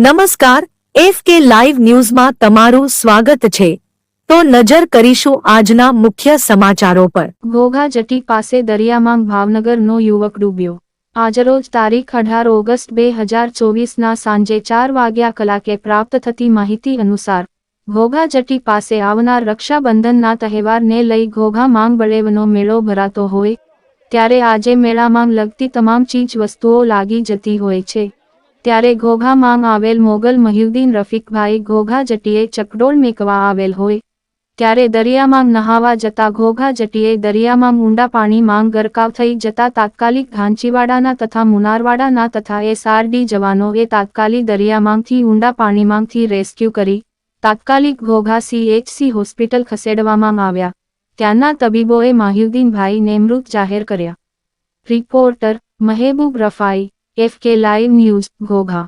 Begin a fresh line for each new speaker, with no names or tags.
નમસ્કાર, F K live ન્યૂઝમાં તમારું સ્વાગત છે. તો નજર કરીશું આજના મુખ્ય સમાચારો પર.
ઘોઘા જટી પાસે દરિયામાં ભાવનગરનો યુવક ડૂબ્યો. આજરોજ તારીખ અઢાર ઓગસ્ટ બે હજાર ચોવીસના સાંજે ચાર વાગ્યા કલાકે પ્રાપ્ત થતી માહિતી અનુસાર, ઘોઘા જટી પાસે આવનાર રક્ષાબંધનના તહેવારને લઈ ઘોઘા માંગ બળેવનો મેળો ભરાતો હોય, ત્યારે આજે મેળામાં લગતી તમામ ચીજ વસ્તુઓ લાગી જતી હોય છે. ત્યારે ઘોઘા માંગ આવેલ મોગલ મહિઉદ્દીન રફીકભાઈ ઘોઘા જટીએ ચકડોળ મેકવા આવેલ હોય, ત્યારે દરિયામાં નહાવા જતા ઘોઘા જટીએ દરિયામાં ઊંડા પાણીમાં ગરકાવ થઈ જતા તાત્કાલિક ઘાંચીવાડાના તથા મુનારવાડાના તથા એસઆરડી જવાનોએ તાત્કાલિક દરિયામાંથી ઊંડા પાણીમાંથી રેસ્ક્યુ કરી, તાત્કાલિક ઘોઘા સીએચસી હોસ્પિટલ ખસેડવામાં આવ્યા. ત્યાંના તબીબોએ માહિઉદ્દીનભાઈને મૃત જાહેર કર્યા. Reporter Mehboob Rafai F K live news Ghogha.